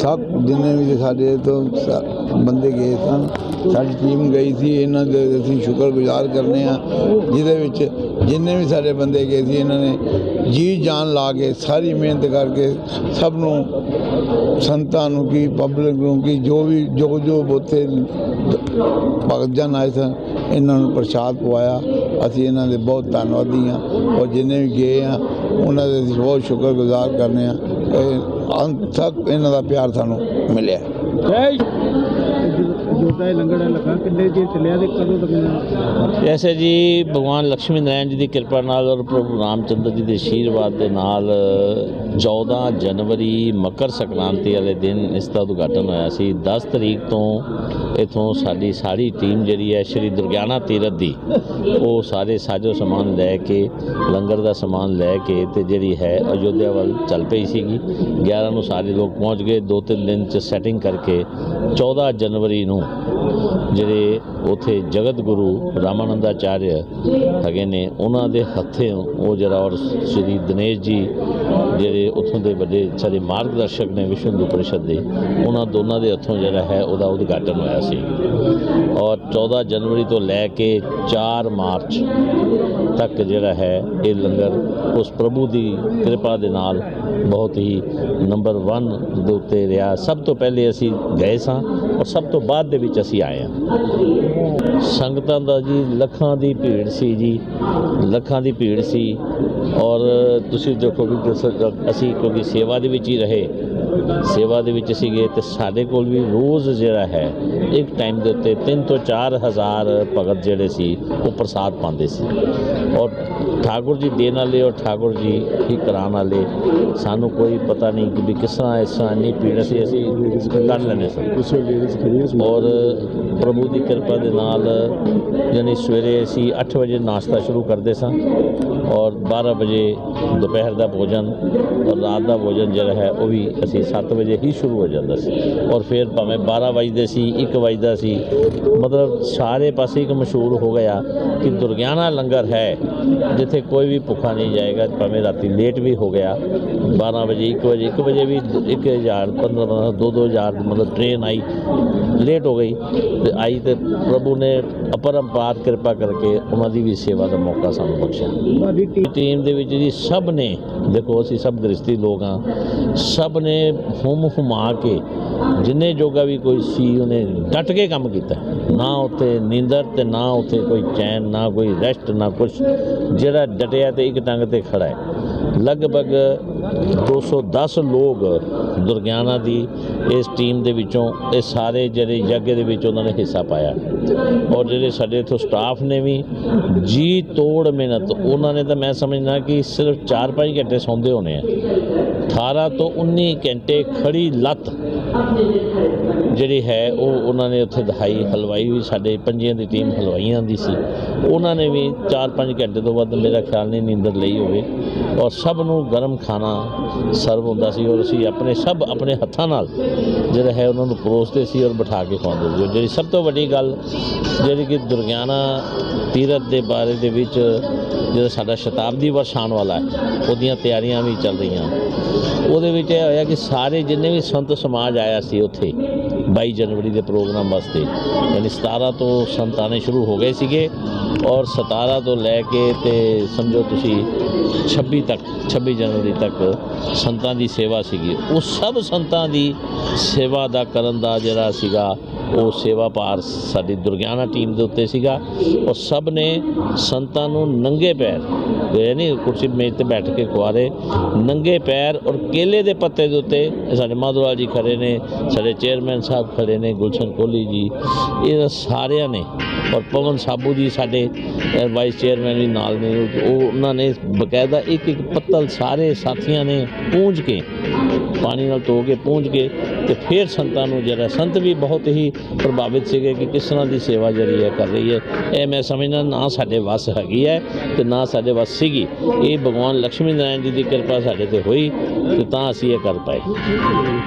ਸਭ ਜਿੰਨੇ ਵੀ ਸਾਡੇ ਤੋਂ ਸ- ਬੰਦੇ ਗਏ ਸਨ। ਸਾਡੀ ਟੀਮ ਗਈ ਸੀ। ਇਹਨਾਂ ਦੇ ਅਸੀਂ ਸ਼ੁਕਰਗੁਜ਼ਾਰ ਕਰਨੇ ਆ। ਜਿਹਦੇ ਵਿੱਚ ਜਿੰਨੇ ਵੀ ਸਾਡੇ ਬੰਦੇ ਗਏ ਸੀ, ਇਹਨਾਂ ਨੇ ਜੀ ਜਾਨ ਲਾ ਕੇ ਸਾਰੀ ਮਿਹਨਤ ਕਰਕੇ ਸਭ ਨੂੰ, ਸੰਤਾਂ ਨੂੰ ਕੀ ਪਬਲਿਕ ਨੂੰ ਕੀ ਜੋ ਵੀ, ਜੋ ਜੋ ਉੱਥੇ ਭਗਤ ਜਨ ਆਏ ਸਨ, ਇਹਨਾਂ ਨੂੰ ਪ੍ਰਸ਼ਾਦ ਪਵਾਇਆ। ਅਸੀਂ ਇਹਨਾਂ ਦੇ ਬਹੁਤ ਧੰਨਵਾਦੀ ਹਾਂ। ਔਰ ਜਿੰਨੇ ਵੀ ਗਏ ਆ, ਉਹਨਾਂ ਦੇ ਅਸੀਂ ਬਹੁਤ ਸ਼ੁਕਰਗੁਜ਼ਾਰ ਕਰਨੇ ਆ। ਅੰਤ ਤੱਕ ਇਹਨਾਂ ਦਾ ਪਿਆਰ ਸਾਨੂੰ ਮਿਲਿਆ। ਜੋਦਾ ਇਹ ਲੰਗਰ ਲੱਗਾ ਕਿੰਨੇ ਚਿਰ ਚੱਲਿਆ ਤੇ ਕਦੋਂ ਤੱਕ ਐਸੇ ਜੀ, ਭਗਵਾਨ ਲక్ష్ਮੀ ਨਾਰਾਇਣ ਜੀ ਦੀ ਕਿਰਪਾ ਨਾਲ ਔਰ ਪ੍ਰਭੂ ਰਾਮਚੰਦਰ ਜੀ ਦੇ ਆਸ਼ੀਰਵਾਦ ਦੇ ਨਾਲ 14 ਜਨਵਰੀ ਮਕਰ ਸੰਕ੍ਰਾਂਤੀ ਵਾਲੇ ਦਿਨ ਇਸ ਦਾ ਉਦਘਾਟਨ ਹੋਇਆ ਸੀ। 10 ਤਰੀਕ ਤੋਂ ਇਥੋਂ ਸਾਡੀ ਸਾਰੀ ਟੀਮ ਜਿਹੜੀ ਹੈ, ਸ਼੍ਰੀ ਦੁਰਗਿਆਨਾ ਤੀਰਥ ਦੀ, ਉਹ ਸਾਰੇ ਸਾਜੋ ਸਮਾਨ ਲੈ ਕੇ, ਲੰਗਰ ਦਾ ਸਮਾਨ ਲੈ ਕੇ ਤੇ ਜਿਹੜੀ ਹੈ, ਅਯੋਧਿਆ ਵੱਲ ਚੱਲ ਪਈ ਸੀਗੀ। 11 ਨੂੰ ਸਾਰੇ ਲੋਕ ਪਹੁੰਚ ਗਏ। ਦੋ ਤਿੰਨ ਦਿਨ ਚ ਸੈਟਿੰਗ ਕਰਕੇ 14 ਜਨਵਰੀ ਨੂੰ ਜਿਹੜੇ ਉਥੇ ਜਗਤ ਗੁਰੂ ਰਾਮਾਨੰਦਾਚਾਰਿਆ ਹੈਗੇ ਨੇ, ਉਹਨਾਂ ਦੇ ਹੱਥੇ ਉਹ ਜਿਹੜਾ ਔਰ ਸ੍ਰੀ ਦਿਨੇਸ਼ ਜੀ ਜਿਹੜੇ ਉਥੋਂ ਦੇ ਵੱਡੇ ਸਾਰੇ ਮਾਰਗਦਰਸ਼ਕ ਨੇ ਵਿਸ਼ਵ ਹਿੰਦੂ ਪਰਿਸ਼ਦ ਦੇ, ਉਹਨਾਂ ਦੋਨਾਂ ਦੇ ਹੱਥੋਂ ਜਿਹੜਾ ਹੈ ਉਹਦਾ ਉਦਘਾਟਨ ਹੋਇਆ ਸੀ। 14 ਜਨਵਰੀ ਤੋਂ ਲੈ ਕੇ 4 ਮਾਰਚ ਤੱਕ ਜਿਹੜਾ ਹੈ ਇਹ ਲੰਗਰ ਉਸ ਪ੍ਰਭੂ ਦੀ ਕਿਰਪਾ ਦੇ ਨਾਲ ਬਹੁਤ ਹੀ ਨੰਬਰ 1 ਦੇ ਉੱਤੇ ਰਿਹਾ। ਸਭ ਤੋਂ ਪਹਿਲੇ ਅਸੀਂ ਗਏ ਸਾਂ ਔਰ ਸਭ ਤੋਂ ਬਾਅਦ ਦੇ ਵਿੱਚ ਅਸੀਂ ਆਏ ਹਾਂ। ਸੰਗਤਾਂ ਦਾ ਜੀ ਲੱਖਾਂ ਦੀ ਭੀੜ ਸੀ ਜੀ, ਲੱਖਾਂ ਦੀ ਭੀੜ ਸੀ ਔਰ ਤੁਸੀਂ ਦੇਖੋ ਕਿ ਜਿਸ- ਅਸੀਂ ਕਿਉਂਕਿ ਸੇਵਾ ਦੇ ਵਿੱਚ ਹੀ ਰਹੇ, ਸੇਵਾ ਦੇ ਵਿੱਚ ਸੀਗੇ ਤੇ ਸਾਡੇ ਕੋਲ ਵੀ ਰੋਜ਼ ਜਿਹੜਾ ਹੈ ਇੱਕ ਟਾਈਮ ਦੇ ਉੱਤੇ 3 ਤੋਂ 4 ਹਜ਼ਾਰ ਭਗਤ ਜਿਹੜੇ ਸੀ, ਉਹ ਪ੍ਰਸਾਦ ਪਾਉਂਦੇ ਸੀ। ਔਰ ਠਾਕੁਰ ਜੀ ਦੇਣ ਵਾਲੇ ਔਰ ਠਾਕੁਰ ਜੀ ਹੀ ਕਰਾਉਣ ਵਾਲੇ, ਸਾਨੂੰ ਕੋਈ ਪਤਾ ਨਹੀਂ ਕਿ ਵੀ ਕਿਸ ਤਰ੍ਹਾਂ ਇਸ ਤਰ੍ਹਾਂ ਇੰਨੀ ਪੀੜ ਸੀ, ਅਸੀਂ ਕਰ ਲੈਂਦੇ ਸੀ। ਔਰ ਪ੍ਰਭੂ ਦੀ ਕਿਰਪਾ ਦੇ ਨਾਲ ਯਾਨੀ ਸਵੇਰੇ ਅਸੀਂ 8 ਵਜੇ ਨਾਸ਼ਤਾ ਸ਼ੁਰੂ ਕਰਦੇ ਸਾਂ ਔਰ 12 ਵਜੇ ਦੁਪਹਿਰ ਦਾ ਭੋਜਨ ਔਰ ਰਾਤ ਦਾ ਭੋਜਨ ਜਿਹੜਾ ਹੈ, ਉਹ ਵੀ ਅਸੀਂ 7 ਵਜੇ ਹੀ ਸ਼ੁਰੂ ਹੋ ਜਾਂਦਾ ਸੀ। ਔਰ ਫਿਰ ਭਾਵੇਂ 12 ਵਜੇ ਸੀ 1 ਵਜਦਾ ਸੀ, ਮਤਲਬ ਸਾਰੇ ਪਾਸੇ ਇੱਕ ਮਸ਼ਹੂਰ ਹੋ ਗਿਆ ਕਿ ਦੁਰਗਿਆਨਾ ਲੰਗਰ ਹੈ ਜਿੱਥੇ ਕੋਈ ਵੀ ਭੁੱਖਾ ਨਹੀਂ ਜਾਏਗਾ ਭਾਵੇਂ ਰਾਤੀ ਲੇਟ ਵੀ ਹੋ ਗਿਆ 12 ਵਜੇ 1 ਵਜੇ 1 ਵਜੇ ਵੀ 1000 15 2 2000 ਮਤਲਬ ਟ੍ਰੇਨ ਆਈ ਲੇਟ ਹੋ ਗਈ ਤੇ ਆਈ ਤੇ ਪ੍ਰਭੂ ਨੇ ਅਪਰੰਪਾਰ ਕਿਰਪਾ ਕਰਕੇ ਉਹਨਾਂ ਦੀ ਵੀ ਸੇਵਾ ਦਾ ਮੌਕਾ ਸਾਨੂੰ ਬਖਸ਼ਿਆ। ਟੀਮ ਦੇ ਵਿੱਚ ਜੀ ਸਭ ਨੇ ਦੇਖੋ ਅਸੀਂ ਸਭ ਗ੍ਰਸਤੀ ਲੋਕ ਹਾਂ ਸਭ ਨੇ ਹੁਮ ਹੁਮਾ ਕੇ ਜਿੰਨੇ ਜੋਗਾ ਵੀ ਕੋਈ ਸੀ ਉਹਨੇ ਡਟ ਕੇ ਕੰਮ ਕੀਤਾ ਨਾ ਉੱਥੇ ਨੀਂਦਰ ਤੇ ਨਾ ਉੱਥੇ ਕੋਈ ਚੈਨ, ਨਾ ਕੋਈ ਰੈਸਟ, ਨਾ ਕੁਛ। ਜਿਹੜਾ ਡਟਿਆ ਤੇ ਇੱਕ ਟੰਗ ਤੇ ਖੜਾ ਹੈ। ਲਗਭਗ 210 ਲੋਕ ਦੁਰਗਿਆਨਾ ਦੀ ਇਸ ਟੀਮ ਦੇ ਵਿੱਚੋਂ, ਇਹ ਸਾਰੇ ਜਿਹੜੇ ਯੱਗ ਦੇ ਵਿੱਚ ਉਹਨਾਂ ਨੇ ਹਿੱਸਾ ਪਾਇਆ। ਔਰ ਜਿਹੜੇ ਸਾਡੇ ਇੱਥੋਂ ਸਟਾਫ ਨੇ ਵੀ, ਜੀ ਤੋੜ ਮਿਹਨਤ। ਉਹਨਾਂ ਨੇ ਤਾਂ ਮੈਂ ਸਮਝਣਾ ਕਿ ਸਿਰਫ 4-5 ਘੰਟੇ ਸੌਂਦੇ ਹੋਣੇ ਆ। 18 ਤੋਂ 19 ਘੰਟੇ ਖੜੀ ਲੱਤ। ਜਿਹੜੀ ਹੈ, ਉਹ ਉਹਨਾਂ ਨੇ ਉੱਥੇ ਦਿਖਾਈ, ਹਲਵਾਈ ਵੀ ਸਾਡੇ ਪੰਜੀਆਂ ਦੀ ਟੀਮ ਹਲਵਾਈਆਂ ਦੀ ਸੀ। ਉਹਨਾਂ ਨੇ ਵੀ 4-5 ਘੰਟੇ ਤੋਂ ਵੱਧ ਮੇਰਾ ਖਿਆਲ ਨਹੀਂ ਨੀਂਦਰ ਲਈ ਹੋਵੇ। ਔਰ ਸਭ ਨੂੰ ਗਰਮ ਖਾਣਾ ਸਰਵ ਹੁੰਦਾ ਸੀ ਔਰ ਅਸੀਂ ਆਪਣੇ ਸਭ ਆਪਣੇ ਹੱਥਾਂ ਨਾਲ ਜਿਹੜਾ ਹੈ, ਉਹਨਾਂ ਨੂੰ ਪਰੋਸਦੇ ਸੀ ਔਰ ਬਿਠਾ ਕੇ ਖਵਾਉਂਦੇ ਸੀ। ਜਿਹੜੀ ਸਭ ਤੋਂ ਵੱਡੀ ਗੱਲ ਜਿਹੜੀ ਕਿ ਦੁਰਗਿਆਨਾ ਤੀਰਥ ਦੇ ਬਾਰੇ ਦੇ ਵਿੱਚ ਜਿਹੜਾ ਸਾਡਾ ਸ਼ਤਾਬਦੀ ਵਰਸ਼ ਆਉਣ ਵਾਲਾ ਹੈ, ਉਹਦੀਆਂ ਤਿਆਰੀਆਂ ਵੀ ਚੱਲ ਰਹੀਆਂ। ਉਹਦੇ ਵਿੱਚ ਇਹ ਹੋਇਆ ਕਿ ਸਾਰੇ ਜਿੰਨੇ ਵੀ ਸੰਤ ਸਮਾਜ ਆਇਆ ਸੀ ਉੱਥੇ 22 ਜਨਵਰੀ ਦੇ ਪ੍ਰੋਗਰਾਮ ਵਾਸਤੇ, ਯਾਨੀ 17 ਤੋਂ ਸੰਤ ਆਉਣੇ ਸ਼ੁਰੂ ਹੋ ਗਏ ਸੀਗੇ ਔਰ 17 ਤੋਂ ਲੈ ਕੇ ਤੇ ਸਮਝੋ ਤੁਸੀਂ 26 ਤੱਕ 26 ਜਨਵਰੀ ਤੱਕ ਸੰਤਾਂ ਦੀ ਸੇਵਾ ਸੀਗੀ। ਉਹ ਸਭ ਸੰਤਾਂ ਦੀ ਸੇਵਾ ਦਾ ਕਰਨ ਦਾ ਜਿਹੜਾ ਸੀਗਾ ਉਹ ਸੇਵਾ ਭਾਰ ਸਾਡੀ ਦੁਰਗਿਆਨਾ ਟੀਮ ਦੇ ਉੱਤੇ ਸੀਗਾ। ਔਰ ਸਭ ਨੇ ਸੰਤਾਂ ਨੂੰ ਨੰਗੇ ਪੈਰ, ਇਹ ਨਹੀਂ ਕੁਰਸੀ ਮੇਜ਼ ਤੇ ਬੈਠ ਕੇ ਕੁਆਰੇ, ਨੰਗੇ ਪੈਰ ਔਰ ਕੇਲੇ ਦੇ ਪੱਤੇ ਦੇ ਉੱਤੇ ਸਾਡੇ ਮਾਧਵਰਾਜ ਜੀ ਖੜੇ ਨੇ, ਸਾਡੇ ਚੇਅਰਮੈਨ ਸਾਹਿਬ ਖੜੇ ਨੇ, ਗੁਲਸ਼ਨ ਕੋਹਲੀ ਜੀ, ਇਹ ਸਾਰਿਆਂ ਨੇ ਔਰ ਪਵਨ ਸਾਬੂ ਜੀ ਸਾਡੇ ਵਾਈਸ ਚੇਅਰਮੈਨ ਵੀ ਨਾਲ ਨੇ, ਉਹ ਉਹਨਾਂ ਨੇ ਬਕਾਇਦਾ ਇੱਕ ਇੱਕ ਪੱਤਲ ਸਾਰੇ ਸਾਥੀਆਂ ਨੇ ਪੂੰਝ ਕੇ, ਪਾਣੀ ਨਾਲ ਧੋ ਕੇ ਪੂੰਝ ਕੇ ਤੇ ਫਿਰ ਸੰਤਾਂ ਨੂੰ ਜਿਹੜਾ ਸੰਤ ਵੀ ਬਹੁਤ ਹੀ ਪ੍ਰਭਾਵਿਤ ਸੀਗੇ ਕਿ ਕਿਸ ਤਰ੍ਹਾਂ ਦੀ ਸੇਵਾ ਜਿਹੜੀ ਹੈ ਕਰ ਰਹੀ ਹੈ। ਇਹ ਮੈਂ ਸਮਝਦਾ ਨਾ ਸਾਡੇ ਵੱਸ ਹੈਗੀ ਹੈ ਤੇ ਨਾ ਸਾਡੇ ਵੱਸ ਸੀਗੀ। ਇਹ ਭਗਵਾਨ ਲక్ష్ਮੀ ਨਾਰਾਇਣ ਜੀ ਦੀ ਕਿਰਪਾ ਸਾਡੇ ਤੇ ਹੋਈ ਤੇ ਤਾਂ ਅਸੀਂ ਇਹ ਕਰ ਪਾਏ।